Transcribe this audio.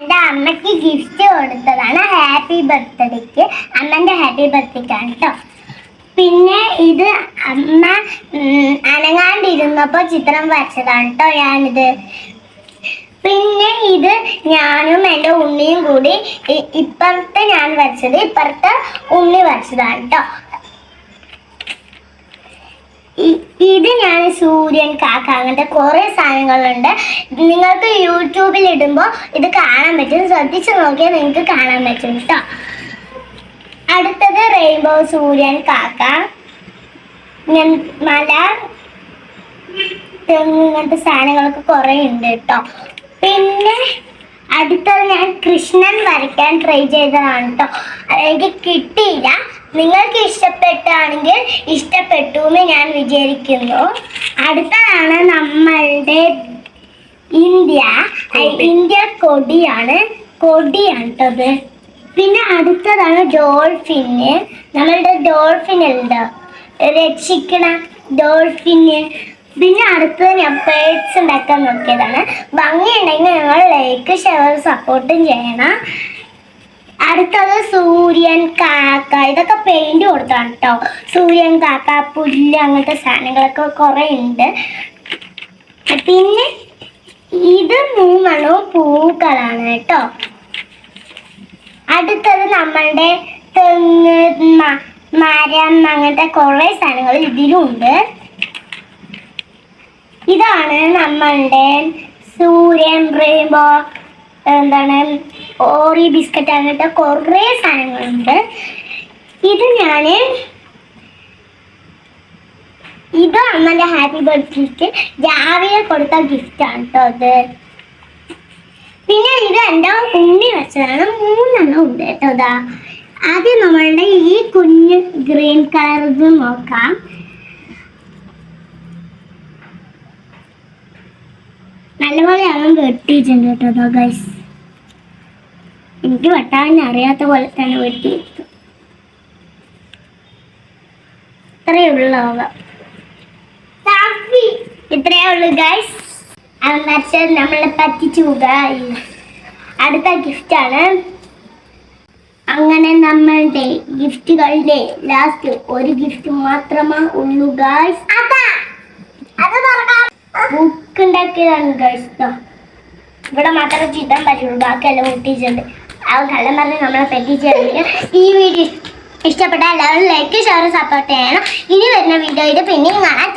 എന്റെ അമ്മയ്ക്ക് ഗിഫ്റ്റ് കൊടുത്തതാണ്. ഹാപ്പി ബർത്ത്ഡേക്ക് അമ്മന്റെ ഹാപ്പി ബർത്ത്ഡേക്കാണ് കേട്ടോ പിന്നെ ഇത് അമ്മ അനങ്ങാണ്ടിരുന്നപ്പോൾ ചിത്രം വരച്ചതാണ് കേട്ടോ ഞാനിത്. പിന്നെ ഇത് ഞാനും എന്റെ ഉണ്ണിയും കൂടി ഇപ്പുറത്തെ ഞാൻ വരച്ചത് ഇപ്പുറത്തെ ഉണ്ണി വരച്ചതാണ് കേട്ടോ ഇ- ഇത് ഞാൻ സൂര്യൻ കാക്ക അങ്ങനത്തെ കുറേ സാധനങ്ങളുണ്ട്. നിങ്ങൾക്ക് യൂട്യൂബിൽ ഇടുമ്പോൾ ഇത് കാണാൻ പറ്റും. ശ്രദ്ധിച്ചു നോക്കിയാൽ നിങ്ങൾക്ക് കാണാൻ പറ്റും കേട്ടോ അടുത്തത് റെയിൻബോ സൂര്യൻ കാക്ക. മല ഇങ്ങനത്തെ സാധനങ്ങളൊക്കെ കുറേ ഉണ്ട് കേട്ടോ പിന്നെ അടുത്തത് ഞാൻ കൃഷ്ണൻ വരയ്ക്കാൻ ട്രൈ ചെയ്തതാണ് കേട്ടോ എനിക്ക് കിട്ടിയില്ല. നിങ്ങൾക്ക് ഇഷ്ടപ്പെട്ടാണെങ്കിൽ ഇഷ്ടപ്പെട്ടു എന്ന് ഞാൻ വിചാരിക്കുന്നു. അടുത്തതാണ് നമ്മളുടെ ഇന്ത്യ. ഇന്ത്യ കൊടിയാണ്. കൊടിയാണ് കേട്ടത് പിന്നെ അടുത്തതാണ് ഡോൾഫിന്. നമ്മളുടെ ഡോൾഫിൻ ഉണ്ട്. രക്ഷിക്കണ ഡോൾഫിന്. പിന്നെ അടുത്തത് ഞാൻ പേഴ്സ് ഉണ്ടാക്കാൻ നോക്കിയതാണ്. ഭംഗിയുണ്ടെങ്കിൽ നിങ്ങൾ ലൈക്ക് ഷെയർ സപ്പോർട്ടും ചെയ്യണം. അടുത്തത് സൂര്യൻ കാക്ക. ഇതൊക്കെ പെയിന്റ് കൊടുത്താണ് കേട്ടോ സൂര്യൻ കാക്ക പുല്ല് അങ്ങനത്തെ സാധനങ്ങളൊക്കെ കുറേ ഉണ്ട് പിന്നെ ഇത് മൂന്നെണ്ണവും പൂക്കളാണ് കേട്ടോ അടുത്തത് നമ്മളുടെ തെങ്ങ് മരം അങ്ങനത്തെ കുറേ സാധനങ്ങൾ ഇതിലുണ്ട്. ഇതാണ് നമ്മളുടെ സൂര്യൻ റെയിൻബോ എന്താണ് ഓറി ബിസ്ക്കറ്റ് അങ്ങനത്തെ കുറേ സാധനങ്ങളുണ്ട്. ഇത് ഞാൻ ഇത് അമ്മന്റെ ഹാപ്പി ബർത്ത്ഡേക്ക് രാവിലെ കൊടുത്ത ഗിഫ്റ്റാണ് കേട്ടോ അത് പിന്നെ ഇത് എന്റെ ഉണ്ണി വെച്ചതാണ്. മൂന്നെണ്ണം ഉണ്ട് കേട്ടോ ഇതാ. ആദ്യം നമ്മളുടെ ഈ കുഞ്ഞ് ഗ്രീൻ കളർ നോക്കാം. നല്ലപോലെ അവൻ വെട്ടിയിട്ടുണ്ട് കേട്ടോ ഗൈസ് എനിക്ക് വെട്ടാൻ അറിയാത്ത പോലെ തന്നെ വെട്ടിയിട്ടു ഇത്രയേ ഉള്ളു അവ. ഇത്രയേ ഉള്ളു ഗൈസ് അവൻ മരിച്ചത് നമ്മളെ പറ്റിച്ചു ഗൈസ് അടുത്ത ഗിഫ്റ്റാണ് അങ്ങനെ നമ്മളുടെ ഗിഫ്റ്റുകളുടെ ലാസ്റ്റ് ഒരു ഗിഫ്റ്റ് മാത്രമേ ഉള്ളൂ ഗൈസ് ബുക്ക് ഉണ്ടാക്കിയതാണ് കഴിച്ചോ ഇവിടെ മാത്രമേ ചിത്രം പറ്റുള്ളൂ ബാക്കിയെല്ലാം ഒട്ടിച്ചിട്ടുണ്ട് ആ കള്ളം പറഞ്ഞ് നമ്മളെ പറ്റിച്ചിട്ടുണ്ടെങ്കിൽ ഈ വീഡിയോ ഇഷ്ടപ്പെട്ട എല്ലാവരും ലൈക്ക് ഷെയർ സപ്പോർട്ട് ചെയ്യണം. ഇനി വരുന്ന വീഡിയോയിൽ പിന്നെയും കാണാം.